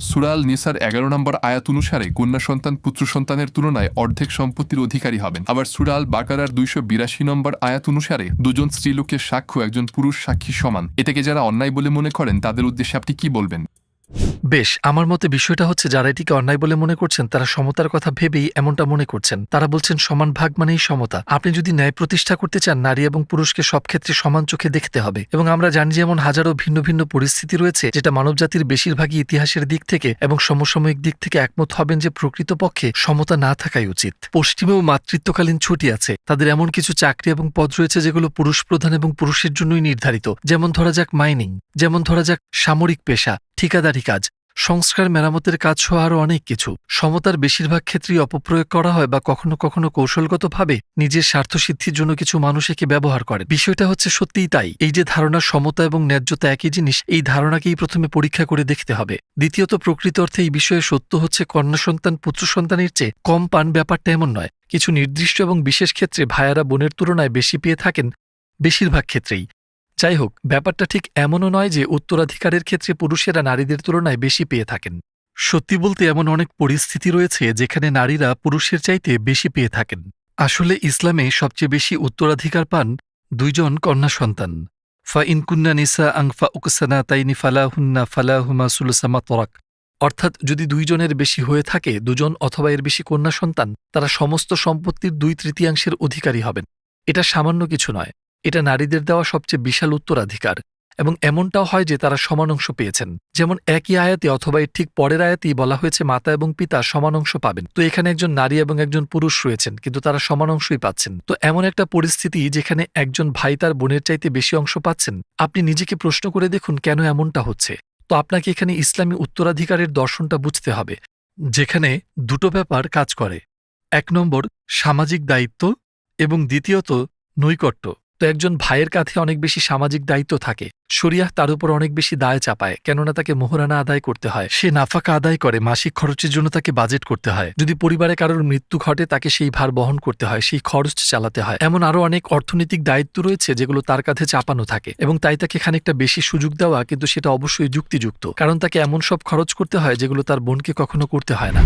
সুরাল নিসার এগারো নম্বর আয়াত অনুসারে কন্যা সন্তান পুত্র সন্তানের তুলনায় অর্ধেক সম্পত্তির অধিকারী হবেন। আবার সুরাল বাকারার দুইশো বিরাশি নম্বর আয়াত অনুসারে দুজন স্ত্রীলোকের সাক্ষ্য একজন পুরুষ সাক্ষী সমান। এটাকে যারা অন্যায় বলে মনে করেন, তাদের উদ্দেশ্যে আপনি কি বলবেন? বেশ, আমার মতে বিষয়টা হচ্ছে যারা এটিকে অন্যায় বলে মনে করছেন, তারা সমতার কথা ভেবেই এমনটা মনে করছেন। তারা বলছেন, সমান ভাগ মানেই সমতা। আপনি যদি ন্যায় প্রতিষ্ঠা করতে চান, নারী এবং পুরুষকে সব ক্ষেত্রে সমান চোখে দেখতে হবে। এবং আমরা জানি যে এমন হাজারো ভিন্ন ভিন্ন পরিস্থিতি রয়েছে, যেটা মানবজাতির বেশিরভাগই ইতিহাসের দিক থেকে এবং সমসাময়িক দিক থেকে একমত হবেন যে প্রকৃতপক্ষে সমতা না থাকাই উচিত। পশ্চিমেও মাতৃত্বকালীন ছুটি আছে। তাদের এমন কিছু চাকরি এবং পদ রয়েছে যেগুলো পুরুষ প্রধান এবং পুরুষের জন্যই নির্ধারিত। যেমন ধরা যাক মাইনিং, যেমন ধরা যাক সামরিক পেশা, ঠিকাদারি কাজ সংস্কার মেরামতের কাজ সহ আরও অনেক কিছু। সমতার বেশিরভাগ ক্ষেত্রেই অপপ্রয়োগ করা হয় বা কখনো কখনো কৌশলগতভাবে নিজের স্বার্থসিদ্ধির জন্য কিছু মানুষ একে ব্যবহার করে। বিষয়টা হচ্ছে সত্যিই তাই। এই যে ধারণা সমতা এবং ন্যায্যতা একই জিনিস, এই ধারণাকেই প্রথমে পরীক্ষা করে দেখতে হবে। দ্বিতীয়ত, প্রকৃত অর্থে এই বিষয়ে সত্য হচ্ছে কন্যা সন্তান, পুত্র সন্তানের চেয়ে কম পান ব্যাপারটা এমন নয়। কিছু নির্দিষ্ট এবং বিশেষ ক্ষেত্রে ভাইয়ারা বোনের তুলনায় বেশি পেয়ে থাকেন বেশিরভাগ ক্ষেত্রেই। যাই হোক, ব্যাপারটা ঠিক এমনও নয় যে উত্তরাধিকারের ক্ষেত্রে পুরুষেরা নারীদের তুলনায় বেশি পেয়ে থাকেন। সত্যি বলতে এমন অনেক পরিস্থিতি রয়েছে যেখানে নারীরা পুরুষের চাইতে বেশি পেয়ে থাকেন। আসলে ইসলামে সবচেয়ে বেশি উত্তরাধিকার পান দুইজন কন্যা সন্তান। ফা ইনকুন্না নিসা আংফা উকসানা তাইনি ফালাহুন্না ফালাহুমা সুলসামা তরাক অর্থাৎ যদি দুইজনের বেশি হয়ে থাকে, দুজন অথবা এর বেশি কন্যা সন্তান, তারা সমস্ত সম্পত্তির দুই তৃতীয়াংশের অধিকারী হবেন। এটা সামান্য কিছু নয়। এটা নারীদের দেওয়া সবচেয়ে বিশাল উত্তরাধিকার এবং এমনটাও হয় যে তারা সমান অংশ পেয়েছেন। যেমন একই আয়াতে অথবা এর ঠিক পরের আয়াতেই বলা হয়েছে, মাতা এবং পিতা সমান অংশ পাবেন। তো এখানে একজন নারী এবং একজন পুরুষ রয়েছেন, কিন্তু তারা সমান অংশই পাচ্ছেন। তো এমন একটা পরিস্থিতি যেখানে একজন ভাই তার বোনের চাইতে বেশি অংশ পাচ্ছেন, আপনি নিজেকে প্রশ্ন করে দেখুন কেন এমনটা হচ্ছে। তো আপনাকে এখানে ইসলামী উত্তরাধিকারের দর্শনটা বুঝতে হবে, যেখানে দুটো ব্যাপার কাজ করে। এক নম্বর, সামাজিক দায়িত্ব এবং দ্বিতীয়ত নৈকট্য। একজন ভাইয়ের কাঁধে অনেক বেশি সামাজিক দায়িত্ব থাকে। শরিয়াহ তার উপর অনেক বেশি দায় চাপায়, কেননা তাকে মোহরানা আদায় করতে হয়। সে নাফাকা আদায় করে, মাসিক খরচের জন্য তাকে বাজেট করতে হয়। যদি পরিবারে কারোর মৃত্যু ঘটে, তাকে সেই ভার বহন করতে হয়, সেই খরচ চালাতে হয়। এমন আরও অনেক অর্থনৈতিক দায়িত্ব রয়েছে, যেগুলো তার কাঁধে চাপানো থাকে এবং তাই তাকে খানিকটা বেশি সুযোগ দেওয়া কিন্তু সেটা অবশ্যই যুক্তিযুক্ত। কারণ তাকে এমন সব খরচ করতে হয়, যেগুলো তার বোনকে কখনো করতে হয় না।